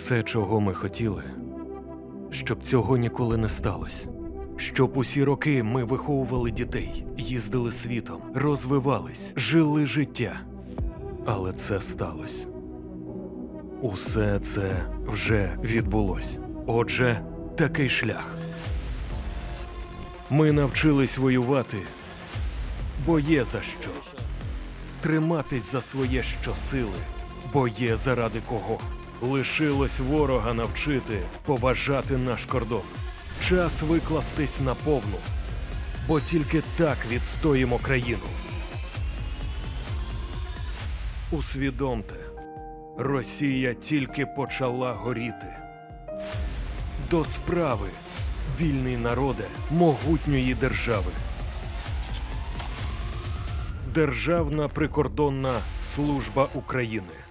Все, чого ми хотіли, щоб цього ніколи не сталося. Щоб усі роки ми виховували дітей, їздили світом, розвивались, жили життя. Але це сталося. Усе це вже відбулось. Отже, такий шлях. Ми навчились воювати, бо є за що. Триматись за своє щосили, бо є заради кого. Лишилось ворога навчити поважати наш кордон. Час викластись наповну, бо тільки так відстоїмо країну. Усвідомте, Росія тільки почала горіти. До справи, вільний народе могутньої держави. Державна прикордонна служба України.